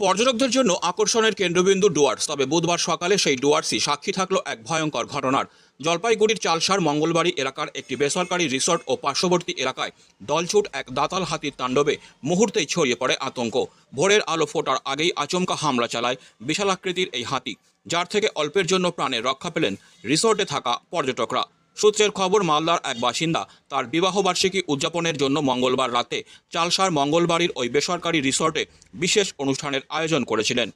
পর্যটকদের জন্য আকর্ষণের কেন্দ্রবিন্দু ডুয়ার্স, তবে বুধবার সকালে সেই ডুয়ার্সই সাক্ষী থাকল এক ভয়ঙ্কর ঘটনার। জলপাইগুড়ির চালসার মঙ্গলবাড়ি এলাকার একটি বেসরকারি রিসর্ট ও পার্শ্ববর্তী এলাকায় দলছুট এক দাতাল হাতির তাণ্ডবে মুহূর্তেই ছড়িয়ে পড়ে আতঙ্ক। ভোরের আলো ফোটার আগেই আচমকা হামলা চালায় বিশালাকৃতির এই হাতি, যার থেকে অল্পের জন্য প্রাণে রক্ষা পেলেন রিসর্টে থাকা পর্যটকরা। সূত্রের খবর, মালদার এক বাসিন্দা তার বিবাহবার্ষিকী উদযাপনের জন্য মঙ্গলবার রাতে চালসার মঙ্গলবাড়ির ওই বেসরকারি রিসর্টে বিশেষ অনুষ্ঠানের আয়োজন করেছিলেন।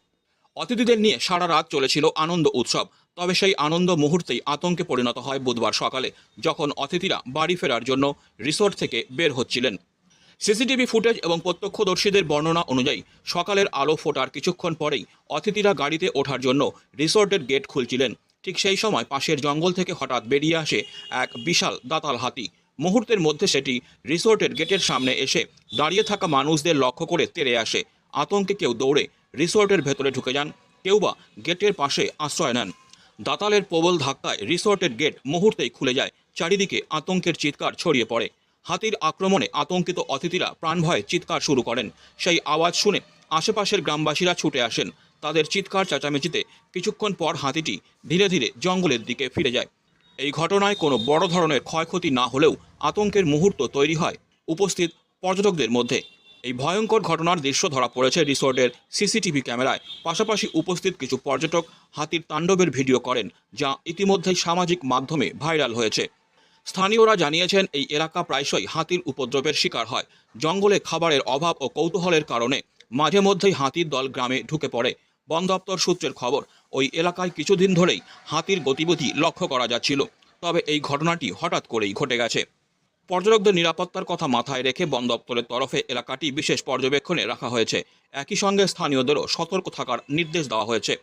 অতিথিদের নিয়ে সারা রাত চলেছিল আনন্দ উৎসব, তবে সেই আনন্দ মুহূর্তেই আতঙ্কে পরিণত হয় বুধবার সকালে, যখন অতিথিরা বাড়ি ফেরার জন্য রিসর্ট থেকে বের হচ্ছিলেন। সিসিটিভি ফুটেজ এবং প্রত্যক্ষদর্শীদের বর্ণনা অনুযায়ী, সকালের আলো ফোটার কিছুক্ষণ পরেই অতিথিরা গাড়িতে ওঠার জন্য রিসর্টের গেট খুলছিলেন। ঠিক সেই সময় পাশের জঙ্গল থেকে হঠাৎ বেরিয়ে আসে এক বিশাল দাতাল হাতি। মুহূর্তের মধ্যে সেটি রিসোর্টের গেটের সামনে এসে দাঁড়িয়ে থাকা মানুষদের লক্ষ্য করে তেড়ে আসে। আতঙ্কে কেউ দৌড়ে রিসোর্টের ভেতরে ঢুকে যান, কেউ বা গেটের পাশে আশ্রয় নেন। দাতালের প্রবল ধাক্কায় রিসোর্টের গেট মুহূর্তেই খুলে যায়, চারিদিকে আতঙ্কের চিৎকার ছড়িয়ে পড়ে। হাতির আক্রমণে আতঙ্কিত অতিথিরা প্রাণভয়ে চিৎকার শুরু করেন। সেই আওয়াজ শুনে আশেপাশের গ্রামবাসীরা ছুটে আসেন। তাদের চিৎকার চেঁচামেচিতে কিছুক্ষণ পর হাতিটি ধীরে ধীরে জঙ্গলের দিকে ফিরে যায়। এই ঘটনায় কোনো বড় ধরনের ক্ষয়ক্ষতি না হলেও আতঙ্কের মুহূর্ত তৈরি হয় উপস্থিত পর্যটকদের মধ্যে। এই ভয়ঙ্কর ঘটনার দৃশ্য ধরা পড়েছে রিসোর্টের সিসিটিভি ক্যামেরায়। পাশাপাশি উপস্থিত কিছু পর্যটক হাতির তাণ্ডবের ভিডিও করেন, যা ইতিমধ্যেই সামাজিক মাধ্যমে ভাইরাল হয়েছে। স্থানীয়রা জানিয়েছেন, এই এলাকা প্রায়শই হাতির উপদ্রবের শিকার হয়। জঙ্গলে খাবারের অভাব ও কৌতূহলের কারণে মাঝে মধ্যেই হাতির দল গ্রামে ঢুকে পড়ে। বন দপ্তর সূত্রের খবর, ওই এলাকায় কিছুদিন ধরেই হাতির গতিবিধি লক্ষ্য করা যাচ্ছিল। তবে এই ঘটনাটি হঠাৎ করেই ঘটে গেছে। পর্যটকদের নিরাপত্তার কথা মাথায় রেখে বন দপ্তরের তরফে এলাকাটি বিশেষ পর্যবেক্ষণে রাখা হয়েছে। একই সঙ্গে স্থানীয়দেরও সতর্ক থাকার নির্দেশ দেওয়া হয়েছে।